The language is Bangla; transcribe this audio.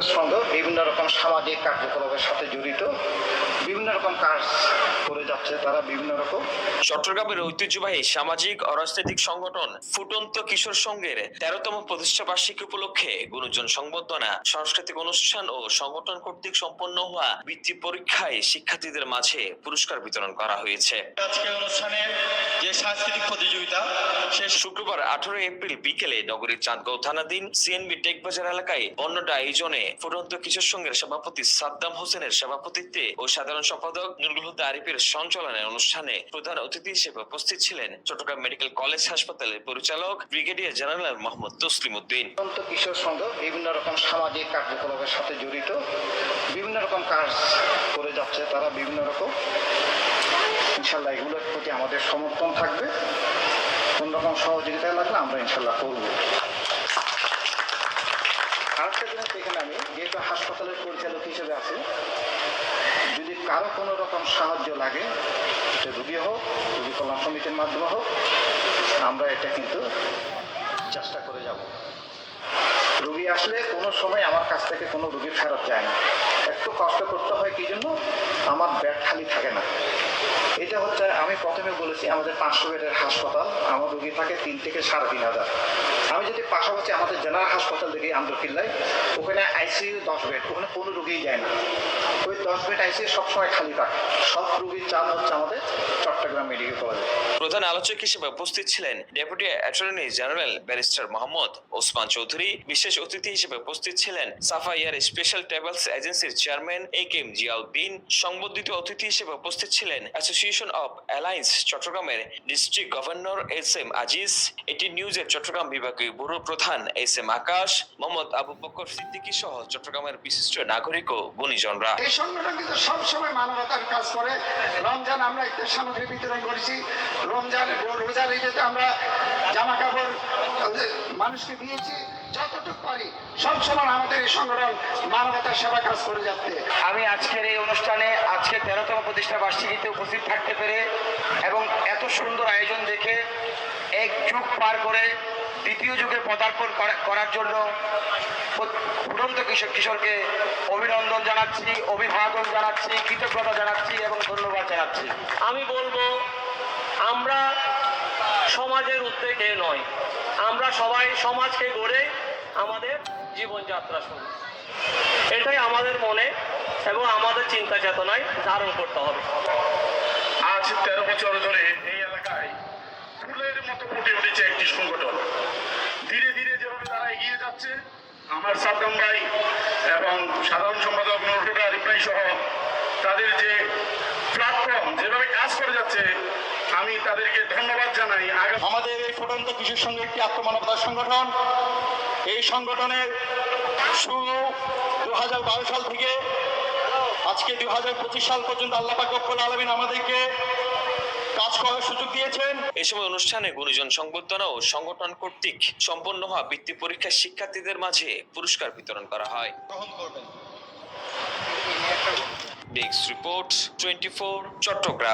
সঙ্গে বিভিন্ন রকম সামাজিক কার্যকলাপের সাথে জড়িত বিভিন্ন রকম কাজ করে যাচ্ছে তারা বিভিন্ন রকম। চট্টগ্রামের ঐতিহ্যবাহী সামাজিক ও রাজনৈতিক সংগঠন ফুটন্ত কিশোর সংঘের তেরোতম প্রতিষ্ঠা বার্ষিকী উপলক্ষে গুণজন সংবর্ধনা সাংস্কৃতিক অনুষ্ঠান ও সংগঠন কর্তৃক সম্পন্ন হওয়া বৃত্তি পরীক্ষায় শিক্ষার্থীদের মাঝে পুরস্কার বিতরণ করা হয়েছে। আজকে অনুষ্ঠানের যে সাংস্কৃতিক প্রতিযোগিতা সে শুক্রবার আঠারো এপ্রিল বিকেলে নগরীর চাঁদগাঁও থানাধীন সিএনবি টেকবাজার এলাকায় বন্যটা আয়োজনে ফুটন্ত কিশোর সংঘের সভাপতি সাদ্দাম হোসেনের সভাপতিত্বে ও সাধারণ সম্পাদক নুরুল হুদা আরিফের সঞ্চালনে অনুষ্ঠানে প্রধান অতিথি হিসেবে উপস্থিত ছিলেন চট্টগ্রাম মেডিকেল কলেজ হাসপাতালের পরিচালক ব্রিগেডিয়ার জেনারেল মোহাম্মদ তসলিম উদ্দিন কিশোর সংঘ বিভিন্ন রকম সামাজিক কার্যকলাপের সাথে জড়িত, বিভিন্ন রকম কাজ করে যাচ্ছে তারা বিভিন্ন রকম। ইনশাল্লাহ এগুলোর প্রতি আমাদের সমর্থন থাকবে। কোন রকম সহযোগিতা লাগলে আমরা ইনশাল্লাহ করব। আরেকটা জিনিস এখানে আমি, যেহেতু হাসপাতালের পরিচালক হিসেবে আছি, যদি কারও কোনো রকম সাহায্য লাগে রুগী হোক রুগী কল্যাণ সমিতির মাধ্যমে হোক, আমরা এটা কিন্তু চেষ্টা করে যাব। রুগী আসলে কোনো সময় আমার কাছ থেকে কোনো রুগী ফেরত যায় না। একটু কষ্ট করতে হয় কি জন্য? আমার ব্যাগ খালি থাকে না। আমি প্রথমে বলেছি, আমাদের পাঁচশো বেডের হাসপাতাল, আমার রুগী থাকে তিন থেকে সাড়ে তিন হাজার। আমি যদি পাশাপাশি আমাদের জেনারেল হাসপাতাল দেখি, আন্দরকিল্লায়, ওখানে আইসিইউ দশ বেড, ওখানে কোনো রুগীই যায় না। ওই দশ বেড আইসিইউ সবসময় খালি থাকে। সব রুগীর চাল হচ্ছে আমাদের চট্টগ্রাম মেডিকেল কলেজে। প্রধান আলোচক হিসেবে উপস্থিত ছিলেন deputy attorney general barrister Mohammad Osman Chowdhury. বিশেষ অতিথি হিসেবে উপস্থিত ছিলেন সাফাইয়ার স্পেশাল ট্রাভেলস এজেন্সির chairman A K M Ziauddin. সংবর্ধিত অতিথি হিসেবে উপস্থিত ছিলেন অ্যাসোসিয়েশন অব অ্যালায়েন্স চট্টগ্রামের district governor S M Aziz, এটি নিউজের চট্টগ্রাম বিভাগীয় ব্যুরো প্রধান এস এম আকাশ, মোহাম্মদ আবু বকর সিদ্দিকী সহ চট্টগ্রামের বিশিষ্ট নাগরিক ও গুণীজনরা। এই সংগঠন কিন্তু সবসময় মানবতার কাজ করে। রমজান আমরা একটা সামগ্রী বিতরণ করেছি। রমজান রোজার আমরা জামা কাপড় মানুষকে দিয়েছি যতটুকু পারি। সবসময় আমাদের এই সংগঠন মানবতার সেবা কাজ করে যাচ্ছে। আমি আজকের এই অনুষ্ঠানে আজকে তেরোতম প্রতিষ্ঠা বার্ষিকীতে উপস্থিত থাকতে পেরে এবং এত সুন্দর আয়োজন দেখে এক যুগ পার করে দ্বিতীয় যুগে পদার্পণ করা- করার জন্য ফুটন্ত কিশোর কিশোরকে অভিনন্দন জানাচ্ছি অভিভাবন জানাচ্ছি কৃতজ্ঞতা জানাচ্ছি এবং ধন্যবাদ জানাচ্ছি। আমি বলব আমরা সমাজের উদ্যোগে নয়। আমরা সবাই সমাজকে গড়ে আমাদের জীবনযাত্রা শুরু। এটাই আমাদের মনে এবং আমাদের চিন্তা চেতনায় ধারণ করতে হবে। আজ তেরো বছর ধরে এই এলাকায় ফুলের মতো ফুটে উঠেছে একটি সংগঠন। ধীরে ধীরে যেভাবে তারা এগিয়ে যাচ্ছে, আমার সাদ্দাম ভাই এবং সাধারণ সম্পাদক নরফুকা রিপ্লাই সহ তাদের যে প্ল্যাটফর্ম যেভাবে কাজ করে যাচ্ছে আমি তাদেরকে ধন্যবাদ জানাই। আমাদের এই ফুটন্ত কিশোর সঙ্গে একটি আত্মমানবতার সংগঠন। এই সংগঠনের শুরু দু হাজার বারো সাল থেকে। আজকে দুই হাজার পঁচিশ সাল পর্যন্ত আল্লাহ পাক রব্বুল আলমিন আমাদেরকে কাজ করার সুযোগ দিয়েছেন। এই সময় অনুষ্ঠানে গুণীজন সংবর্ধনা ও সংগঠন কর্তৃক সম্পন্ন হওয়া বৃত্তি পরীক্ষার শিক্ষার্থীদের মাঝে পুরস্কার বিতরণ করা হয়। Desk report twenty Chittagong